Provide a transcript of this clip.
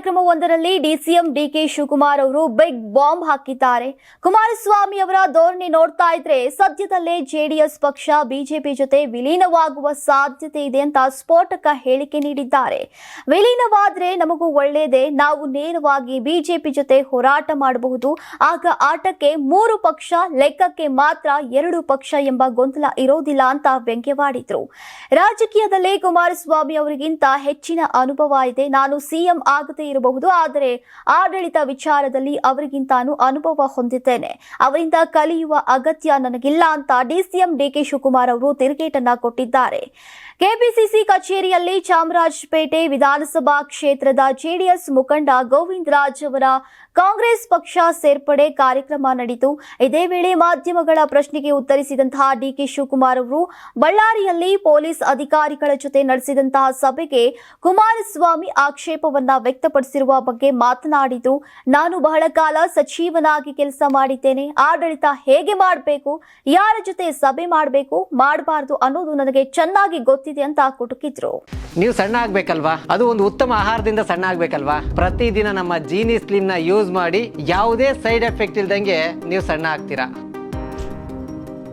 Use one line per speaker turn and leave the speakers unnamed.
ಕಾರ್ಯಕ್ರಮವೊಂದರಲ್ಲಿ DCM DK Shivakumar ಅವರು big bomb ಹಾಕಿದ್ದಾರೆ. ಕುಮಾರಸ್ವಾಮಿ ಅವರ ಧೋರಣೆ ನೋಡ್ತಾ ಇದ್ರೆ ಸದ್ಯದಲ್ಲೇ ಜೆಡಿಎಸ್ ಪಕ್ಷ ಬಿಜೆಪಿ ಜೊತೆ ವಿಲೀನವಾಗುವ ಸಾಧ್ಯತೆ ಇದೆ ಅಂತ ಸ್ಫೋಟಕ ಹೇಳಿಕೆ ನೀಡಿದ್ದಾರೆ. ವಿಲೀನವಾದ್ರೆ ನಮಗೂ ಒಳ್ಳೆಯದೇ ನಾವು ನೇರವಾಗಿ ಬಿಜೆಪಿ ಜೊತೆ ಹೋರಾಟ ಮಾಡಬಹುದು. ಆಗ ಆಟಕ್ಕೆ ಮೂರು ಪಕ್ಷ, ಲೆಕ್ಕಕ್ಕೆ ಮಾತ್ರ ಎರಡು ಪಕ್ಷ ಎಂಬ ಗೊಂದಲ ಇರೋದಿಲ್ಲ ಅಂತ ವ್ಯಂಗ್ಯವಾಡಿದ್ರು. ರಾಜಕೀಯದಲ್ಲಿ ಕುಮಾರಸ್ವಾಮಿ ಅವರಿಗಿಂತ ಹೆಚ್ಚಿನ ಅನುಭವ ಇದೆ. ನಾನು ಸಿಎಂ ಆಗದೇ ಇರಬಹುದು. ಆದರೆ ಆಡಳಿತ ವಿಚಾರದಲ್ಲಿ ಅವರಿಗಿಂತಾನು ಅನುಭವ ಹೊಂದಿದ್ದೇನೆ. ಅವರಿಂದ ಕಲಿಯುವ ಅಗತ್ಯ ನನಗಿಲ್ಲ ಅಂತ ಡಿಸಿಎಂ ಡಿಕೆ ಶಿವಕುಮಾರ್ ಅವರು ತಿರುಗೇಟನ್ನ ಕೊಟ್ಟಿದ್ದಾರೆ. ಕೆಪಿಸಿಸಿ ಕಚೇರಿಯಲ್ಲಿ ಚಾಮರಾಜಪೇಟೆ ವಿಧಾನಸಭಾ ಕ್ಷೇತ್ರದ ಜೆಡಿಎಸ್ ಮುಖಂಡ ಗೋವಿಂದರಾಜ್ ಅವರ ಕಾಂಗ್ರೆಸ್ ಪಕ್ಷ ಸೇರ್ಪಡೆ ಕಾರ್ಯಕ್ರಮ ನಡೆಯಿತು. ಇದೇ ವೇಳೆ ಮಾಧ್ಯಮಗಳ ಪ್ರಶ್ನೆಗೆ ಉತ್ತರಿಸಿದಂತಹ ಡಿಕೆ ಶಿವಕುಮಾರ್ ಅವರು, ಬಳ್ಳಾರಿಯಲ್ಲಿ ಪೊಲೀಸ್ ಅಧಿಕಾರಿಗಳ ಜೊತೆ ನಡೆಸಿದಂತಹ ಸಭೆಗೆ ಕುಮಾರಸ್ವಾಮಿ ಆಕ್ಷೇಪವನ್ನ ವ್ಯಕ್ತಪಡಿಸಿರುವ ಬಗ್ಗೆ ಮಾತನಾಡಿದರು ನಾನು ಬಹಳ ಕಾಲ ಸಚಿವನಾಗಿ ಕೆಲಸ ಮಾಡಿದ್ದೇನೆ. ಆಡಳಿತ ಹೇಗೆ ಮಾಡಬೇಕು? ಯಾರ ಜೊತೆ ಸಭೆ ಮಾಡಬೇಕು? ಮಾಡಬಾರದು ಅನ್ನೋದು ನನಗೆ ಚೆನ್ನಾಗಿ ಗೊತ್ತಿದೆ ಅಂತ ಕುಟುಕಿದ್ರು
ನೀವು ಸಣ್ಣ ಆಗ್ಬೇಕಲ್ವಾ? ಅದು ಒಂದು ಉತ್ತಮ ಆಹಾರದಿಂದ ಸಣ್ಣ ಆಗ್ಬೇಕಲ್ವಾ? ಪ್ರತಿದಿನ ನಮ್ಮ ಜೀನಿ ಸ್ಲಿಮ್ನ ಯೂಸ್ ಮಾಡಿ ಯಾವುದೇ ಸೈಡ್ ಎಫೆಕ್ಟ್ ಇಲ್ದಂಗೆ ನೀವು ಸಣ್ಣ ಆಗ್ತೀರಾ?